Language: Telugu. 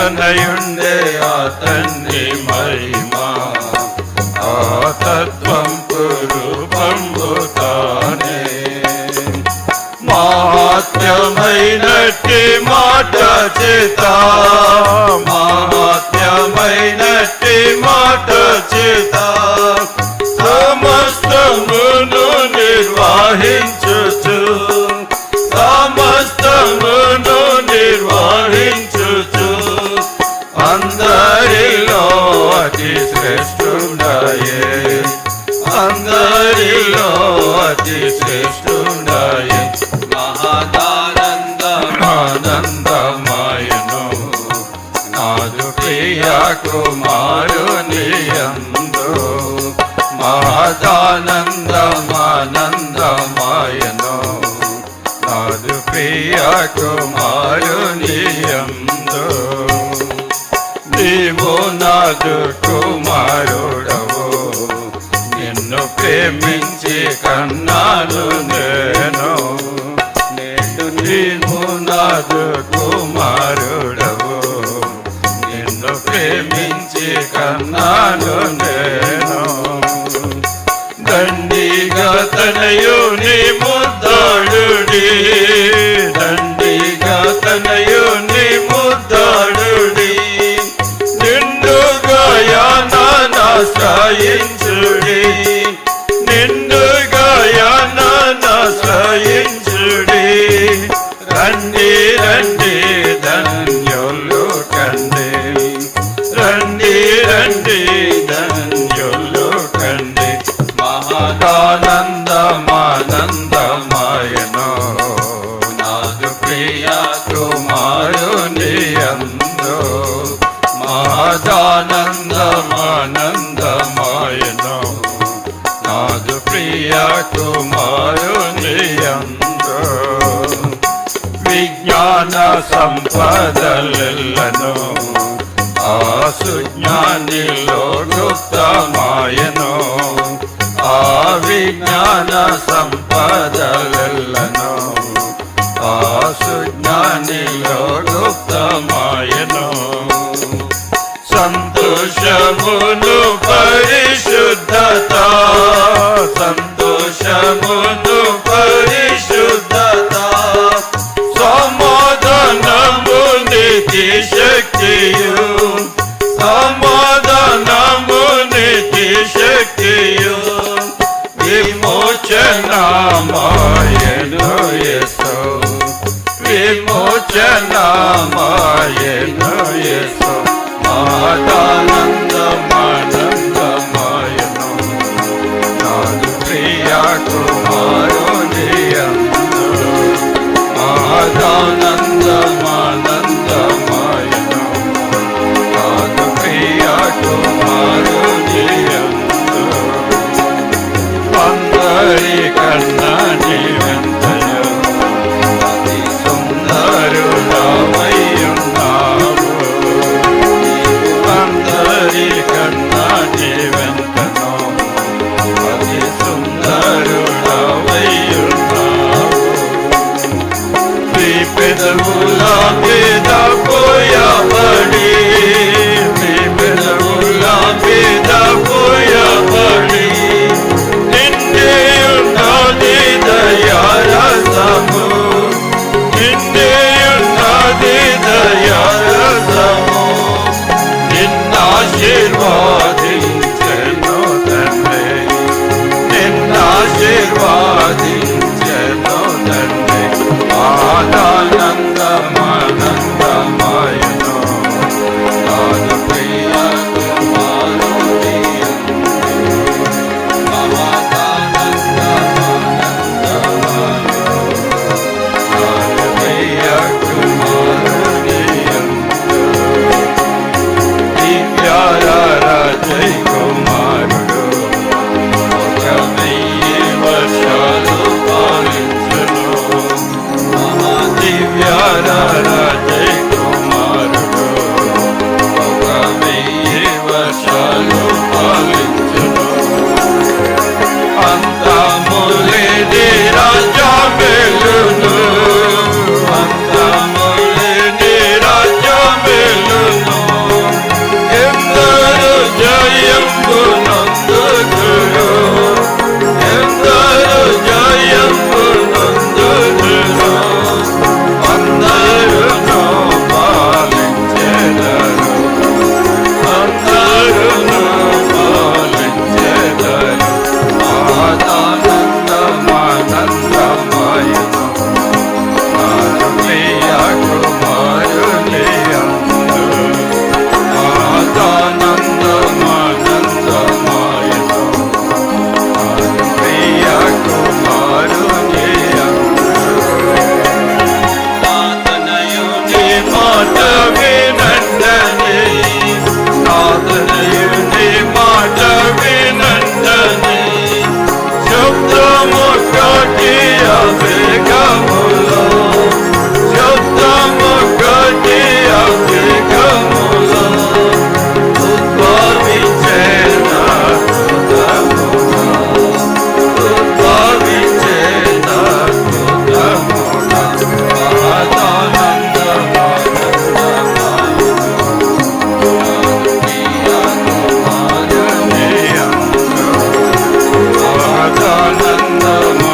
అతనయుండే ఆ తండ్రి మహిమా. ఆ తత్వం రూపంబుతానే మహాత్యమైనట్టి మాట చేత. మహాత్యమైనట్టి మాట చేత. నాదు కుమారుడవు నిన్ను ప్రేమించి కన్నాను నేను. నేడు నీవు నాదు కుమారుడవు మహదానందమానందమాయను నాదు ప్రియ కుమారుని అందు మహదానందమానందమాయను నాదు ప్రియ కుమారుని అందు విజ్ఞాన సంపదలను ఆసు సుజ్ఞానిలో గుప్తమాయను విజ్ఞాన సంపదలను విమోచనమాయను యేసు విమోచనమాయను యేసు మాతా with the moon. Sachananda Mahaprabhu